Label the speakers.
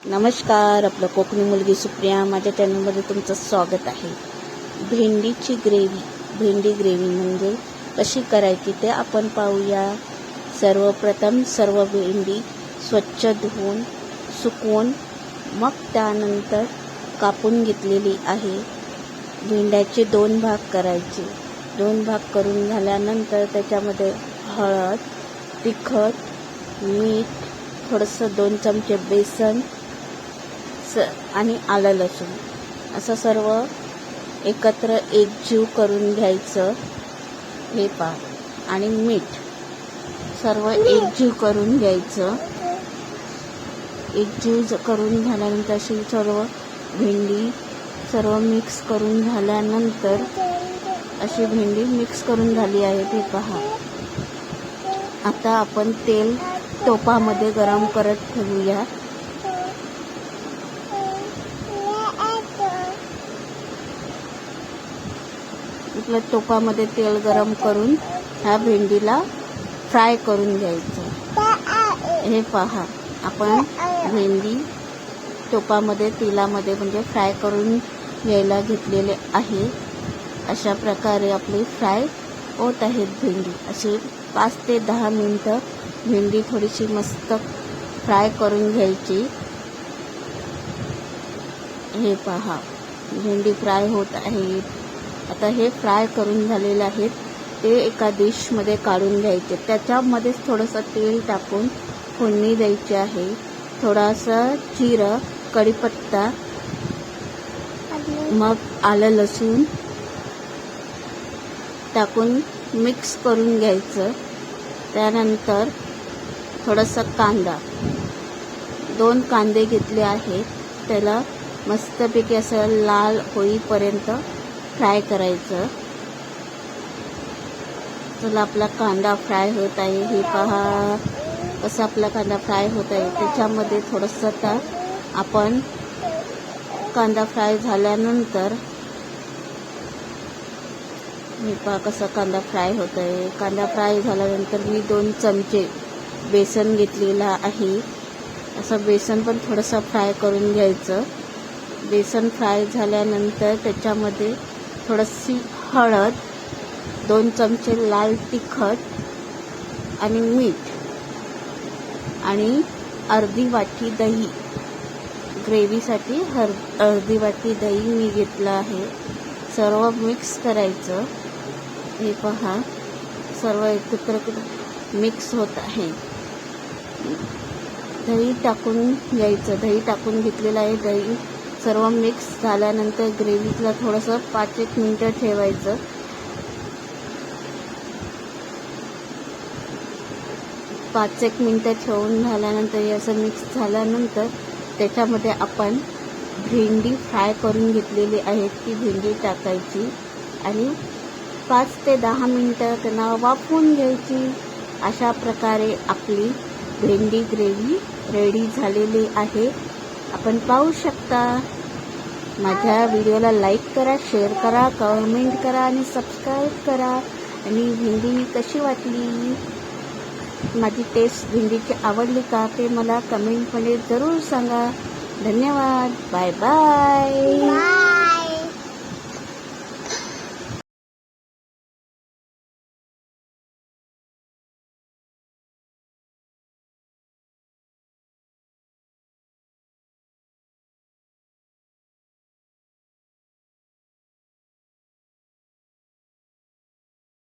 Speaker 1: नमस्कार आपलं कोकणी मुलगी सुप्रिया माझ्या चॅनलमध्ये तुमचं स्वागत आहे. भेंडीची ग्रेव्ही भेंडी ग्रेव्ही म्हणजे कशी करायची ते आपण पाहूया. सर्वप्रथम सर्व भेंडी स्वच्छ धुवून सुकवून मग त्यानंतर कापून घेतलेली आहे. भेंड्याचे दोन भाग करायचे. दोन भाग करून झाल्यानंतर त्याच्यामध्ये हळद तिखट मीठ थोडंसं दोन चमचे बेसन स आणि आलं लसूण. असं सर्व एकत्र एकजीव करून घ्यायचं हे पा आणि मीठ. सर्व एकजीव करून घ्यायचं. एकजीव ज- करून झाल्यानंतर अशी सर्व भेंडी सर्व मिक्स करून झाल्यानंतर अशी भेंडी मिक्स करून झाली आहे ते पहा. आता आपण तेल टोपामध्ये गरम करत ठेवूया. आपल्या टोपामध्ये तेल गरम करून ह्या भेंडीला फ्राय करून घ्यायचं. हे पहा आपण भेंडी टोपामध्ये तेलामध्ये म्हणजे फ्राय करून घ्यायला घेतलेले आहे. अशा प्रकारे आपली फ्राय होत आहेत भेंडी. असे पाच ते दहा मिनटं भेंडी थोडीशी मस्त फ्राय करून घ्यायची. हे पहा भेंडी फ्राय होत आहेत आता हे फ्राय करून झालेले आहेत. ते एका डिशमध्ये काढून घ्यायचे. त्याच्यामध्येच थोडंसं तेल टाकून फोडणी द्यायची आहे. थोडासा जिरं कढीपत्ता मग आलं लसूण टाकून मिक्स करून घ्यायचं. त्यानंतर थोडासा कांदा. दोन कांदे घेतले आहेत. त्याला मस्तपैकी असं लाल होईपर्यंत फ्राय करायचं. चला आपला कांदा फ्राय होत आहे. हे पहा कसा आपला कांदा फ्राय होत आहे. त्याच्यामध्ये थोडंसं आता आपण कांदा फ्राय झाल्यानंतर मी पहा कसा कांदा फ्राय होत आहे. कांदा फ्राय झाल्यानंतर मी दोन चमचे बेसन घेतलेला आहे. असं बेसन पण थोडंसं फ्राय करून घ्यायचं. बेसन फ्राय झाल्यानंतर त्याच्यामध्ये थोडीशी हळद दोन चमचे लाल तिखट आणि मीठ आणि अर्धी वाटी दही. ग्रेव्हीसाठी हर अर्धी वाटी दही मी घेतलं आहे. सर्व मिक्स करायचं. हे पहा. सर्व एकत्र मिक्स होत आहे. दही टाकून घ्यायचं. दही टाकून घेतलेलं आहे. दही सर्व मिक्स झाल्यानंतर ग्रेव्हीला थोडंसं पाच एक मिनटं ठेवायचं. पाच एक मिनटं ठेवून झाल्यानंतर हे असं मिक्स झाल्यानंतर त्याच्यामध्ये आपण भेंडी फ्राय करून घेतलेली आहे ती भेंडी टाकायची आणि पाच ते दहा मिनटं त्यांना वाफवून घ्यायची. अशा प्रकारे आपली भेंडी ग्रेव्ही रेडी झालेली आहे. आपण पाहू शकता. माझ्या व्हिडिओला लाईक करा शेअर करा कमेंट करा आणि सबस्क्राईब करा. आणि भेंडी कशी वाटली? माझी टेस्ट भेंडीची आवडली का ते मला कमेंटमध्ये जरूर सांगा. धन्यवाद. Bye bye